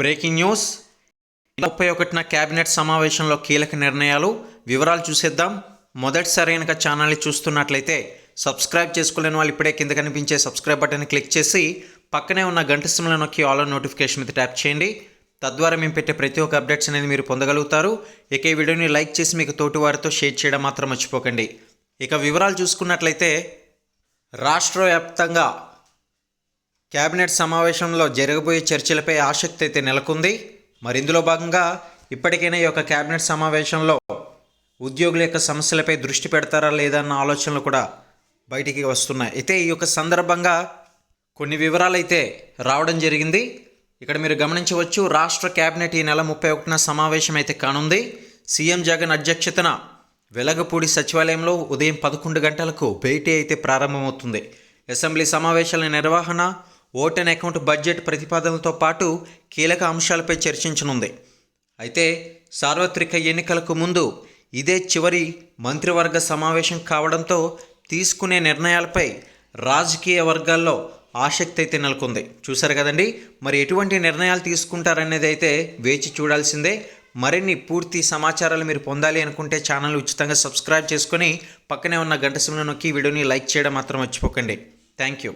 Breaking news. ముప్పై ఒకటిన cabinet సమావేశంలో కీలక నిర్ణయాలు. వివరాలు చూసేద్దాం. మొదటిసారి కనుక ఛానల్ని చూస్తున్నట్లయితే సబ్స్క్రైబ్ చేసుకోలేని వాళ్ళు ఇప్పుడే కింద కనిపించే సబ్స్క్రైబ్ బటన్ క్లిక్ చేసి పక్కనే ఉన్న గంట సిమ్లో నొక్కి ఆల్ నోటిఫికేషన్ మీద ట్యాప్ చేయండి. తద్వారా మేము పెట్టే ప్రతి ఒక్క అప్డేట్స్ అనేది మీరు పొందగలుగుతారు. ఇక ఈ వీడియోని లైక్ చేసి మీకు తోటి వారితో షేర్ చేయడం మాత్రం మర్చిపోకండి. ఇక వివరాలు చూసుకున్నట్లయితే రాష్ట్ర వ్యాప్తంగా కేబినెట్ సమావేశంలో జరగబోయే చర్చలపై ఆసక్తి అయితే నెలకొంది. మరి ఇందులో భాగంగా ఇప్పటికైనా ఈ యొక్క కేబినెట్ సమావేశంలో ఉద్యోగుల యొక్క సమస్యలపై దృష్టి పెడతారా లేదా అన్న ఆలోచనలు కూడా బయటికి వస్తున్నాయి. అయితే ఈ యొక్క సందర్భంగా కొన్ని వివరాలు అయితే రావడం జరిగింది. ఇక్కడ మీరు గమనించవచ్చు రాష్ట్ర కేబినెట్ ఈ నెల ముప్పై ఒకటిన సమావేశం అయితే కానుంది. సీఎం జగన్ అధ్యక్షతన వెలగపూడి సచివాలయంలో ఉదయం పదకొండు గంటలకు భేటీ అయితే ప్రారంభమవుతుంది. అసెంబ్లీ సమావేశాల నిర్వహణ ఓటెన్ అకౌంట్ బడ్జెట్ ప్రతిపాదనలతో పాటు కీలక అంశాలపై చర్చించనుంది. అయితే సార్వత్రిక ఎన్నికలకు ముందు ఇదే చివరి మంత్రివర్గ సమావేశం కావడంతో తీసుకునే నిర్ణయాలపై రాజకీయ వర్గాల్లో ఆసక్తి అయితే నెలకొంది. చూసారు కదండి? మరి ఎటువంటి నిర్ణయాలు తీసుకుంటారనేది అయితే వేచి చూడాల్సిందే. మరిన్ని పూర్తి సమాచారాలు మీరు పొందాలి అనుకుంటే ఛానల్ ఉచితంగా సబ్స్క్రైబ్ చేసుకొని పక్కనే ఉన్న గంట సిమ్ను నొక్కి వీడియోని లైక్ చేయడం మాత్రం మర్చిపోకండి. Thank you.